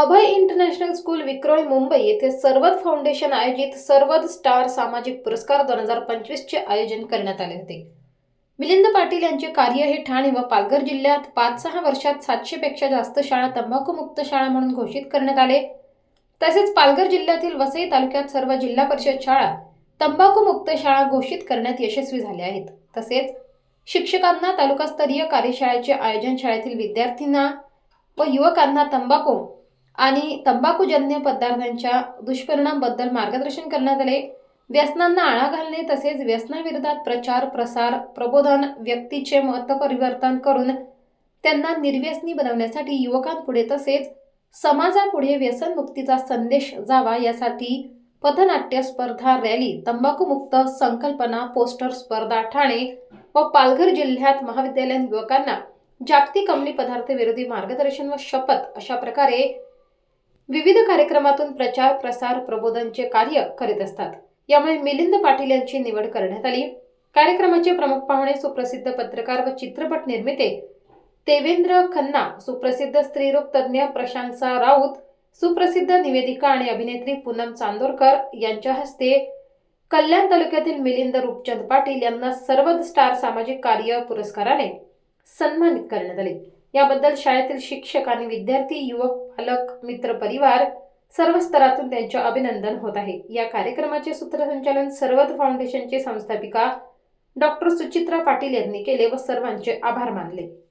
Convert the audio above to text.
अभय international school Vikhroli Mumbai येथे सर्वद foundation आयोजित सर्वद star सामाजिक पुरस्कार दोन हजार पंचवीसचे आयोजन करण्यात आले होते. मिलिंद पाटील यांचे कार्य हे ठाणे व पालघर जिल्ह्यात पाच सहा वर्षात सातशे पेक्षा जास्त शाळा तंबाखूमुक्त शाळा म्हणून घोषित करण्यात आले. तसेच पालघर जिल्ह्यातील वसई तालुक्यात सर्व जिल्हा परिषद शाळा तंबाखूमुक्त शाळा घोषित करण्यात यशस्वी झाल्या आहेत. तसेच शिक्षकांना तालुकास्तरीय कार्यशाळेचे आयोजन शाळेतील विद्यार्थ्यांना व युवकांना तंबाखू आणि तंबाखूजन्य पदार्थांच्या दुष्परिणामबद्दल मार्गदर्शन करण्यात आले. व्यसनांना आळा घालणे तसेच व्यसनाविरोधात प्रचार प्रसार प्रबोधन व्यक्तीचे मत परिवर्तन करून त्यांना निर्व्यसनी बनवण्यासाठी युवकांपुढे तसेच समाजापुढे व्यसनमुक्तीचा संदेश जावा यासाठी पथनाट्य स्पर्धा रॅली तंबाखूमुक्त संकल्पना पोस्टर स्पर्धा ठाणे व पालघर जिल्ह्यात महाविद्यालयीन युवकांना जागतिक अंमली पदार्थ विरोधी मार्गदर्शन व शपथ अशा प्रकारे विविध कार्यक्रमातून प्रचार प्रसार प्रबोधनचे कार्य करीत असतात. यामुळे मिलिंद पाटील यांची निवड करण्यात आली. कार्यक्रमाचे प्रमुख पाहुणे सुप्रसिद्ध पत्रकार व चित्रपट निर्मिते देवेंद्र खन्ना सुप्रसिद्ध स्त्रीरोग तज्ज्ञ प्रशांसा राऊत सुप्रसिद्ध निवेदिका आणि अभिनेत्री पूनम चांदोरकर यांच्या हस्ते कल्याण तालुक्यातील मिलिंद रूपचंद पाटील यांना सर्व स्टार सामाजिक कार्य पुरस्काराने सन्मानित करण्यात आले. याबद्दल शाळेतील शिक्षक आणि विद्यार्थी युवक पालक मित्र परिवार सर्व स्तरातून त्यांचे अभिनंदन होत आहे. या कार्यक्रमाचे सूत्रसंचालन सर्वद फाउंडेशनचे संस्थापिका डॉक्टर सुचित्रा पाटील यांनी केले व सर्वांचे आभार मानले.